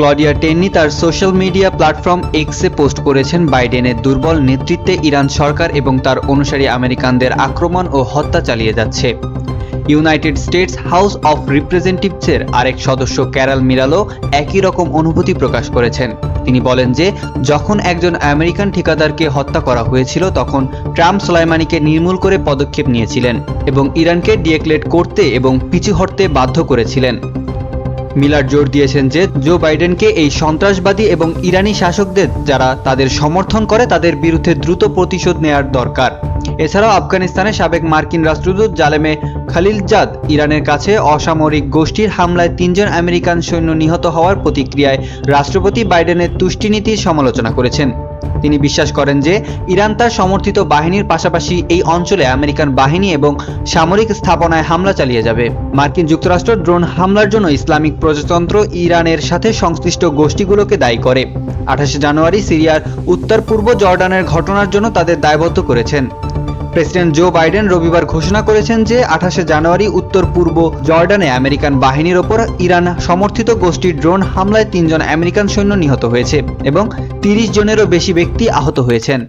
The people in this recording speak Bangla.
ক্লডিয়া টেন্নি তার সোশ্যাল মিডিয়া প্ল্যাটফর্ম এক্সে পোস্ট করেছেন, বাইডেনের দুর্বল নেতৃত্বে ইরান সরকার এবং তার অনুসারী আমেরিকানদের আক্রমণ ও হত্যা চালিয়ে যাচ্ছে। ইউনাইটেড স্টেটস হাউস অফ রিপ্রেজেন্টেটিভসের আরেক সদস্য ক্যারাল মিরালো একই রকম অনুভূতি প্রকাশ করেছেন। তিনি বলেন যে, যখন একজন আমেরিকান ঠিকাদারকে হত্যা করা হয়েছিল, তখন ট্রাম্প সোলাইমানিকে নির্মূল করে পদক্ষেপ নিয়েছিলেন এবং ইরানকে ডিএক্লেট করতে এবং পিছু হটতে বাধ্য করেছিলেন। মিলার জোর দিয়েছেন যে জো বাইডেনকে এই সন্ত্রাসবাদী এবং ইরানি শাসকদের যারা তাদের সমর্থন করে তাদের বিরুদ্ধে দ্রুত প্রতিশোধ নেয়ার দরকার। এছাড়াও আফগানিস্তানের সাবেক মার্কিন রাষ্ট্রদূত জালেমে খালিলজাদ ইরানের কাছে অসামরিক গোষ্ঠীর হামলায় তিনজন আমেরিকান সৈন্য নিহত হওয়ার প্রতিক্রিয়ায় রাষ্ট্রপতি বাইডেনের তুষ্টিনীতির সমালোচনা করেছেন। তিনি বিশ্বাস করেন যে ইরান তার সমর্থিত বাহিনীর পাশাপাশি এই অঞ্চলে আমেরিকান বাহিনী এবং সামরিক স্থাপনায় হামলা চালিয়ে যাবে। মার্কিন যুক্তরাষ্ট্র ড্রোন হামলার জন্য ইসলামিক প্রজাতন্ত্র ইরানের সাথে সংশ্লিষ্ট গোষ্ঠীগুলোকে দায়ী করে। আঠাশে জানুয়ারি সিরিয়ার উত্তর পূর্ব জর্ডানের ঘটনার জন্য তাদের দায়বদ্ধ করেছেন। প্রেসিডেন্ট জো বাইডেন রবিবার ঘোষণা করেছেন যে আঠাশে জানুয়ারি উত্তর পূর্ব জর্ডানে আমেরিকান বাহিনীর ওপর ইরান সমর্থিত গোষ্ঠীর ড্রোন হামলায় তিনজন আমেরিকান সৈন্য নিহত হয়েছে এবং তিরিশ জনেরও বেশি ব্যক্তি আহত হয়েছেন।